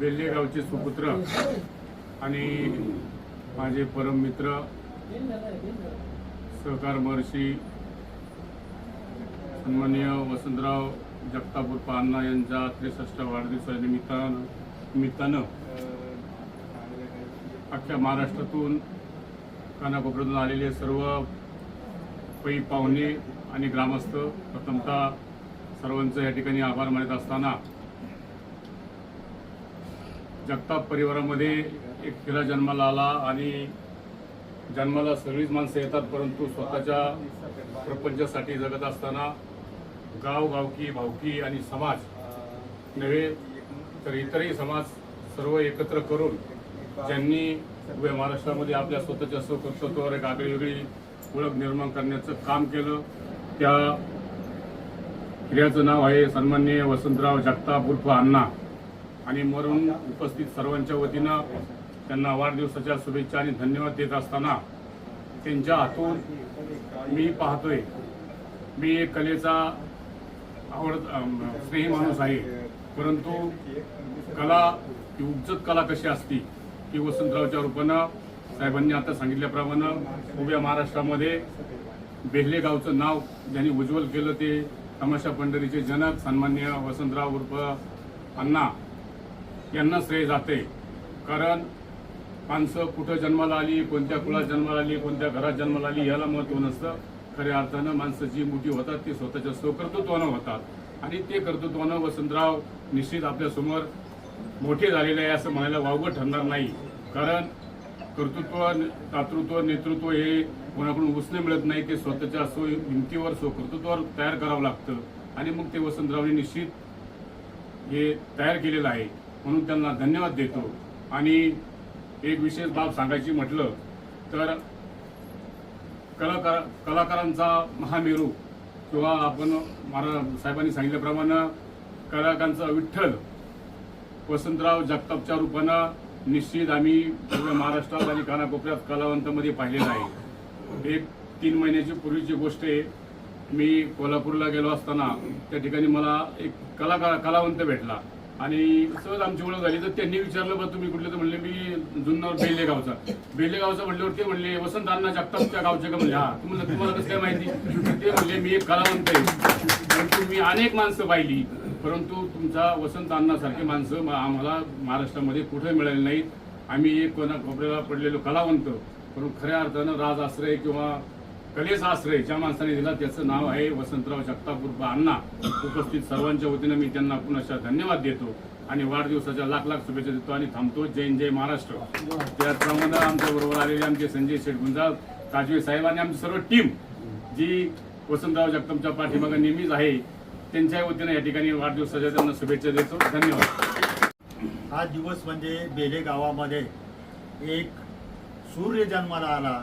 बेल्ले गावचे सुपुत्र आणि माझे परम मित्र सहकार महर्षी सन्माननीय वसंतराव जगतापूर पान्ना यांच्या त्रेसष्ट वाढदिवसाच्या निमित्तानं निमित्तानं अख्ख्या महाराष्ट्रातून कानाकोपऱ्यातून आलेले सर्व पै पाहुणे आणि ग्रामस्थ प्रथमतः सर्वांचं या ठिकाणी आभार मानत असताना जगताप परिवारामध्ये एक पिला जन्माला आला आणि जन्माला सगळीच माणसं येतात परंतु स्वतःच्या प्रपंचासाठी जगत असताना गाव गावकी भावकी आणि समाज नव्हे तर इतरही समाज सर्व एकत्र करून ज्यांनी उभ्या महाराष्ट्रामध्ये आपल्या स्वतःच्या स्वकर्तृत्वावर एक आगळीवेगळी ओळख निर्माण करण्याचं काम केलं. त्या क्रियाचं नाव आहे सन्माननीय वसंतराव जगताप उर्फ अण्णा. आणि मरून उपस्थित सर्वांच्या वतीनं त्यांना वाढदिवसाच्या शुभेच्छा आणि धन्यवाद देत असताना त्यांच्या हातून मी पाहतोय मी एक कलेचा आवड स्नेही माणूस आहे. परंतु कला ही उपजत कला कशी असती की वसंतरावच्या रूपानं साहेबांनी आता सांगितल्याप्रमाणे उभ्या महाराष्ट्रामध्ये बेहले गावचं नाव ज्यांनी उज्ज्वल केलं ते तमाशा पंढरीचे जनक सन्मान्य वसंतराव उर्फ अण्णा यांना श्रेय जाते. कारण माणसं कुठं जन्माला आली कोणत्या कुळात जन्माला आली कोणत्या घरात जन्माला आली याला महत्त्व नसतं. खऱ्या अर्थानं माणसं जी मोठी होतात ती स्वतःच्या स्वकर्तृत्वानं होतात. आणि ते कर्तृत्वानं वसंतराव निश्चित आपल्यासमोर मोठे झालेले आहे असं म्हणायला वावगं ठरणार नाही. कारण कर्तृत्व तातृत्व नेतृत्व हे कोणाकडून उसने मिळत नाही ते स्वतःच्या स्व हिमतीवर स्वकर्तृत्वावर तयार करावं लागतं. आणि मग ते वसंतरावने निश्चित हे तयार केलेलं आहे. म्हणून त्यांना धन्यवाद देतो. आणि एक विशेष बाब सांगायची म्हटलं तर कलाकार कलाकारांचा महामेरू किंवा आपण महाराज साहेबांनी सांगितल्याप्रमाणे कलाकारांचा विठ्ठल वसंतराव जगतापच्या रूपानं निश्चित आम्ही पूर्ण महाराष्ट्रात आणि कानाकोपऱ्यात कलावंतामध्ये पाहिलेलं आहे. एक तीन महिन्याची पूर्वीची गोष्ट आहे. मी कोल्हापूरला गेलो असताना त्या ठिकाणी मला एक कलाकार कलावंत भेटला. आणि सहज आमची ओळख झाली. तर त्यांनी विचारलं बा तुम्ही कुठले? तर म्हणले मी जुन्नर बेले गावचा बेले गावचा म्हणल्यावर ते म्हणले वसंत अण्णा जगतापच्या गावचे का? म्हणले हा तुम्हाला तुम्हाला कसं काय माहिती? ते म्हणले मी एक कलावंत आहे. परंतु मी अनेक माणसं पाहिली. परंतु तुमचा वसंत अण्णासारखे माणसं आम्हाला महाराष्ट्रामध्ये कुठे मिळाले नाहीत. आम्ही एक कोणा कोपऱ्याला पडलेलो कलावंत. परंतु खऱ्या अर्थानं राज आश्रय किंवा कलेस आश्रय ज्या माणसाने दिला त्याचं नाव आहे वसंतराव जगताप अण्णा. उपस्थित सर्वांच्या वतीनं मी त्यांना पुनश्च धन्यवाद देतो आणि वाढदिवसाच्या लाख लाख शुभेच्छा देतो आणि थांबतो. जय जय महाराष्ट्र. त्याचप्रमाणे आमच्या बरोबर आलेले आमचे संजय शेठ गुंजाळ काजवे साहेब आणि आमची सर्व टीम जी वसंतराव जगतापच्या पाठीमागे नेहमीच आहे त्यांच्या वतीनं या ठिकाणी वाढदिवसाच्या त्यांना शुभेच्छा देतो. धन्यवाद. हा दिवस म्हणजे बेले गावामध्ये एक सूर्य जन्माला आला.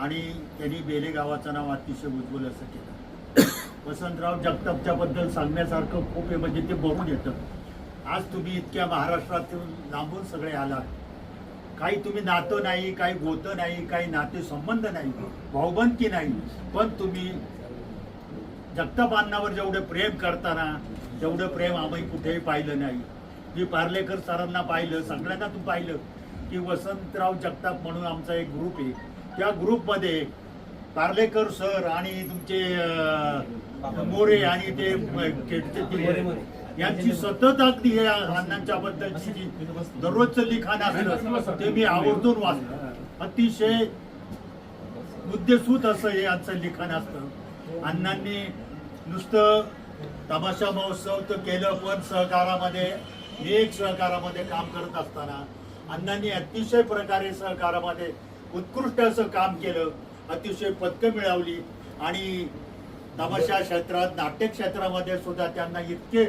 आणि त्यांनी बेले गावाचं नाव अतिशय उज्ज्वल असं केलं. वसंतराव जगतापच्याबद्दल सांगण्यासारखं खूप आहे म्हणजे ते बघून येतं. आज तुम्ही इतक्या महाराष्ट्रातून लांबून सगळे आलात. काही तुम्ही नातं नाही काही गोतं नाही काही नाते संबंध नाही भाऊबंदकी नाही. पण तुम्ही जगतापांनावर जेवढं प्रेम करताना तेवढं प्रेम आम्ही कुठेही पाहिलं नाही. मी पार्लेकर सरांना पाहिलं सगळ्यांना तू पाहिलं की वसंतराव जगताप म्हणून आमचा एक ग्रुप आहे. त्या ग्रुपमध्ये पार्लेकर सर आणि तुमचे मोरे आणि ते यांची सतत अगदी हे अण्णांच्या बद्दलची जी दररोजचं लिखाण असतं ते मी आवर्जून वाचलं अतिशय मुद्देसूत असं हे यांचं लिखाण असतं. अण्णांनी नुसतं तमाशा महोत्सव तर केलं पण सहकारामध्ये एक सहकारामध्ये काम करत असताना अण्णांनी अतिशय प्रकारे सहकारामध्ये उत्कृष्ट असं काम केलं अतिशय पदकं मिळवली आणि तमाशा क्षेत्रात नाट्य क्षेत्रामध्ये सुद्धा त्यांना इतके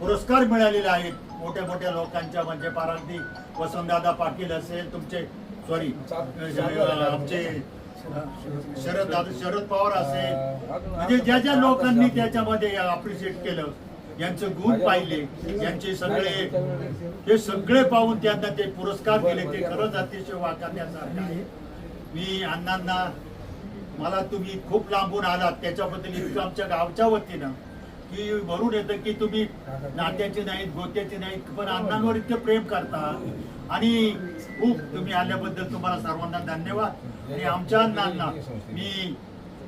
पुरस्कार मिळालेले आहेत. मोठ्या मोठ्या लोकांच्या म्हणजे पारागदी वसंतदादा पाटील असेल तुमचे सॉरी आमचे शरद दादा शरद पवार असेल. म्हणजे ज्या ज्या लोकांनी त्याच्यामध्ये अप्रिशिएट केलं यांचे गुण पाहिले यांचे सगळे हे सगळे पाहून त्यांना ते पुरस्कार दिले ते खरंच अतिशय वाखाणण्यासारखं आहे. मी अण्णांना मला तुम्ही खूप लांबून आलात त्याच्याबद्दल इतकं आमच्या गावच्या वतीनं की भरून येतं की तुम्ही नात्याचे नाहीत गोत्याचे नाहीत पण अण्णांवर इतकं प्रेम करता. आणि खूप तुम्ही आल्याबद्दल तुम्हाला सर्वांना धन्यवाद. आणि आमच्या अण्णांना मी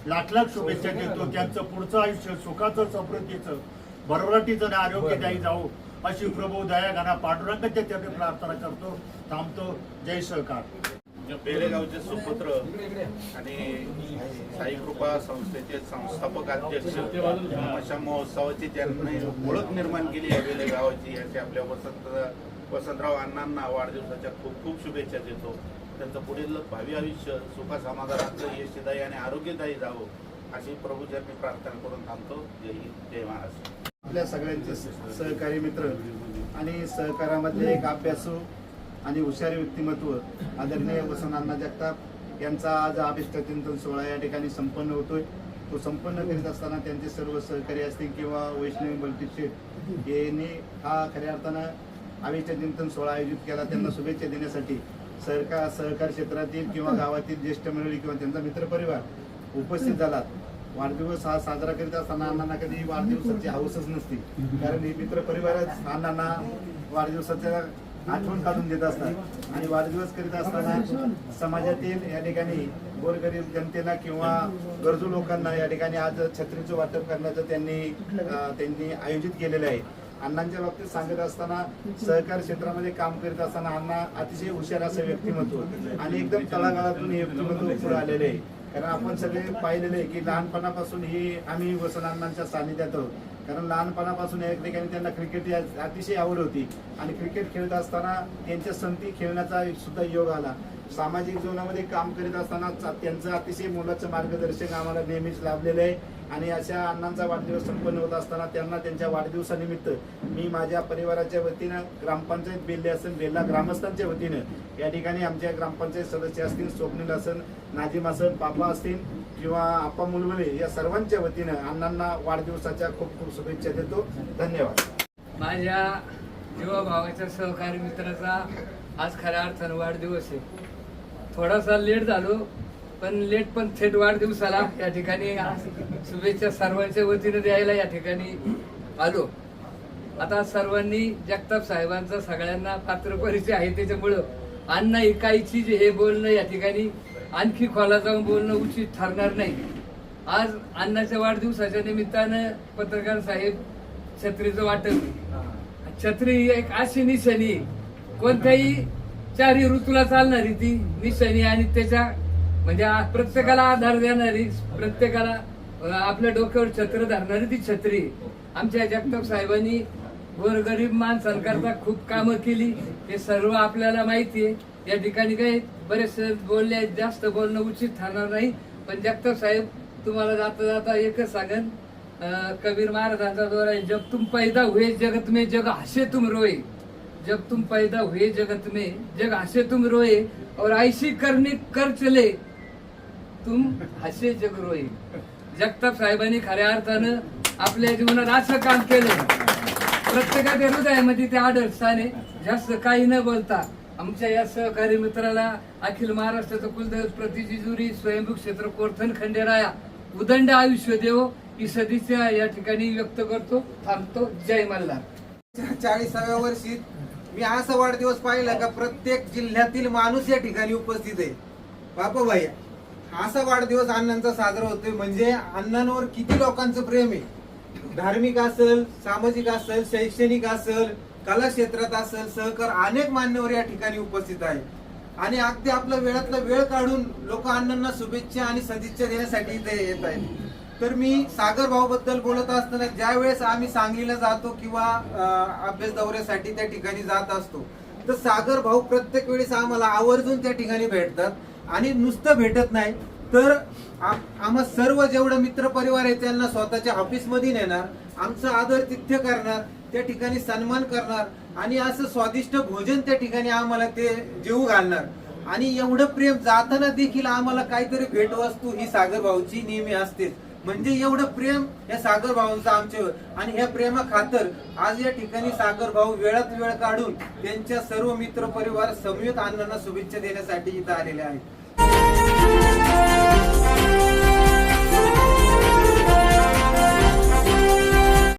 लाख लाख शुभेच्छा देतो. त्यांचं पुढचं आयुष्य सुखाचं समृद्धीचं भरभराटीचं आणि आरोग्यदायी जाऊ अशी प्रभू दया घाना पांडुरंगाच्या चरणी प्रार्थना करतो. थांबतो. जय सहकार. बेलेगावचे सुपुत्र आणि साई कृपा संस्थेचे संस्थापक अध्यक्ष अशा महोत्सवाची त्यांनी ओळख निर्माण केली आहे बेलेगावाची याची आपल्या वसंत वसंतराव अण्णांना वाढदिवसाच्या खूप खूप शुभेच्छा देतो. त्यांचं पुढील भावी आयुष्य सुखा समाधानाचं यशदायी आणि आरोग्यदायी जावं अशी प्रभूचरणी प्रार्थना करून थांबतो. जय हिंद जय महाराष्ट्र. आपल्या सगळ्यांचे सहकारी मित्र आणि सहकारामधले एक अभ्यासू आणि हुशारी व्यक्तिमत्व आदरणीय वसंतांना जगताप यांचा आज अभिष्ट चिंतन सोहळा या ठिकाणी संपन्न होतोय. तो संपन्न करीत असताना त्यांचे सर्व सहकारी असतील किंवा वैष्णवी बलटीप शेठ यांनी हा खऱ्या अर्थानं अभिष्ट चिंतन सोहळा आयोजित केला. त्यांना शुभेच्छा देण्यासाठी सरकार सहकार क्षेत्रातील किंवा गावातील ज्येष्ठ मंडळी किंवा त्यांचा मित्रपरिवार उपस्थित झालात वाढदिवस हा साजरा करीत असताना अण्णांना कधी वाढदिवसाची हौसच नसते. कारण हे मित्र परिवारच अण्णांना वाढदिवसाच्या आठवण काढून देत असतात. आणि वाढदिवस करीत असताना समाजातील या ठिकाणी गोरगरीब जनतेला किंवा गरजू लोकांना या ठिकाणी आज छत्रीचं वाटप करण्याचं त्यांनी त्यांनी आयोजित केलेलं आहे. अण्णांच्या बाबतीत सांगत असताना सहकार क्षेत्रामध्ये काम करीत असताना अण्णा अतिशय हुशार असं व्यक्तिमत्व आणि एकदम तळागाळातून हे व्यक्तिमत्व पुढे आलेले आहे. कारण आपण सगळे पाहिलेले आहे की लहानपणापासून ही आम्ही वसंतांच्या सानिध्यात आहोत. कारण लहानपणापासून या ठिकाणी त्यांना क्रिकेट या अतिशय आवड होती. आणि क्रिकेट खेळत असताना त्यांच्या संती खेळण्याचा सुद्धा योग आला. सामाजिक जीवनामध्ये काम करीत असताना त्यांचं अतिशय मोलाचं मार्गदर्शन आम्हाला नेहमीच लाभलेलं आहे. आणि अशा अण्णांचा वाढदिवस संपन्न होत असताना त्यांना त्यांच्या वाढदिवसानिमित्त मी माझ्या परिवाराच्या वतीनं ग्रामपंचायत बेल्ले असेल बेल्ला ग्रामस्थांच्या वतीनं या ठिकाणी आमच्या ग्रामपंचायत सदस्य असतील स्वप्नील असन नाजिम असन पापा असतील किंवा आप्पा मुलमुले या सर्वांच्या वतीनं अण्णांना वाढदिवसाच्या खूप खूप शुभेच्छा देतो. धन्यवाद. माझ्या जीवाभावाच्या सहकारी मित्राचा आज खऱ्या अर्थानं वाढदिवस आहे. थोडासा लेट झालो पण लेट पण थेट वाढदिवसाला या ठिकाणी शुभेच्छा सर्वांच्या वतीनं द्यायला या ठिकाणी आलो. आता सर्वांनी जगताप साहेबांचा सगळ्यांना पात्र परिचय आहे त्याच्यामुळं अन्न इकायची जे हे बोलणं या ठिकाणी आणखी खोला जाऊन बोलणं उचित ठरणार नाही. आज अण्णाच्या वाढदिवसाच्या निमित्तानं पत्रकार साहेब छत्रीचं वाटप. छत्री ही एक अशी निशाणी कोणत्याही चारही ऋतूला चालणारी ती निशाणी आणि त्याच्या म्हणजे आ- प्रत्येकाला आधार देणारी प्रत्येकाला आपल्या डोक्यावर छत्र धरणारी ती छत्री. आमच्या जगताप साहेबांनी गोरगरीब माणसांकरता खूप कामं केली. हे सर्व आपल्याला माहिती आहे. या ठिकाणी काही बरेचसे बोलले आहेत, जास्त बोलणं उचित ठरणार नाही. पण जगताप साहेब तुम्हाला जाता जाता एकच सांगन. कबीर महाराजांचा द्वारा जग तुम पैदा हुए जगत में जग हसे तुम रोए. जब तुम पैदा हुए जगत में जग हसे तुम रोए और ऐसी करने कर चले तुम हसे जग रोए। जगताप साहेबांनी खऱ्या अर्थानं आपल्या जीवनात असं काम केलं. प्रत्येकाच्या हृदयामध्ये ते आदर्शाने जास्त काही न बोलता. आमच्या या सहकारी मित्राला अखिल महाराष्ट्राचं कुलदैवत प्रतिजिजुरी स्वयंभू क्षेत्र कोरथन खंडेराया उदंड आयुष्य देव ही सदिच्छा या ठिकाणी व्यक्त करतो थांबतो. जय मल्हार. चाळीसाव्या वर्षी मी असा वाढदिवस पाहिला का प्रत्येक जिल्ह्यातील माणूस या ठिकाणी उपस्थित आहे. बापा भाई असा वाढदिवस अण्णांचा साजरा होतोय. म्हणजे अण्णांवर किती लोकांचं प्रेम आहे? धार्मिक असेल सामाजिक असेल शैक्षणिक असेल कला क्षेत्रात असेल सहकार अनेक मान्यवर या ठिकाणी उपस्थित आहे. आणि अगदी आपलं वेळातला वेळ काढून लोक अण्णांना शुभेच्छा आणि सदिच्छा देण्यासाठी इथे येत आहेत. तर मी सागर भाऊ बद्दल बोलत असताना ज्या वेळेस आम्ही सांगलीला जातो किंवा अभ्यास दौऱ्यासाठी त्या ठिकाणी जात असतो तर सागर भाऊ प्रत्येक वेळेस आम्हाला आवर्जून त्या ठिकाणी भेटतात आणि नुसतं भेटत नाही. तर आम्हा सर्व जेवढं मित्र परिवार आहे त्यांना स्वतःच्या ऑफिसमध्ये नेणार आमचं आदर तिथ्य करणार त्या ठिकाणी सन्मान करणार आणि असं स्वादिष्ट भोजन त्या ठिकाणी आम्हाला ते जेवू घालणार. आणि एवढं प्रेम जाताना देखील आम्हाला काहीतरी भेटवस्तू ही सागर भाऊची नेहमी असतेच. म्हणजे एवढं प्रेम या सागर भाऊंचं आमच्यावर. आणि या प्रेमा खातर आज या ठिकाणी सागर भाऊ वेळात वेळ काढून त्यांच्या सर्व मित्र परिवार समवेत अण्णांना शुभेच्छा देण्यासाठी इथं आलेले आहेत.